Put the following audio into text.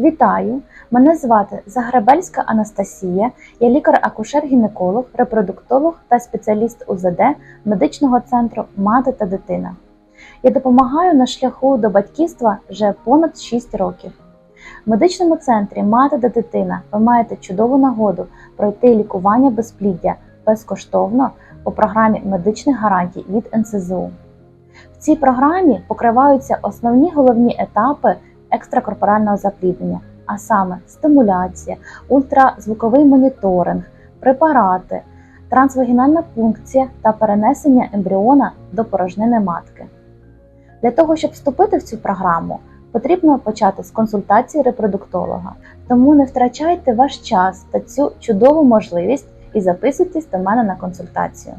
Вітаю! Мене звати Загребельська Анастасія, я лікар-акушер-гінеколог, репродуктолог та спеціаліст УЗД медичного центру Мати та дитина. Я допомагаю на шляху до батьківства вже понад 6 років. В медичному центрі Мати та дитина ви маєте чудову нагоду пройти лікування безпліддя безкоштовно по програмі медичних гарантій від НСЗУ. В цій програмі покриваються основні головні етапи екстракорпорального запліднення, а саме стимуляція, ультразвуковий моніторинг, препарати, трансвагінальна пункція та перенесення ембріона до порожнини матки. Для того, щоб вступити в цю програму, потрібно почати з консультації репродуктолога. Тому не втрачайте ваш час та цю чудову можливість і записуйтесь до мене на консультацію.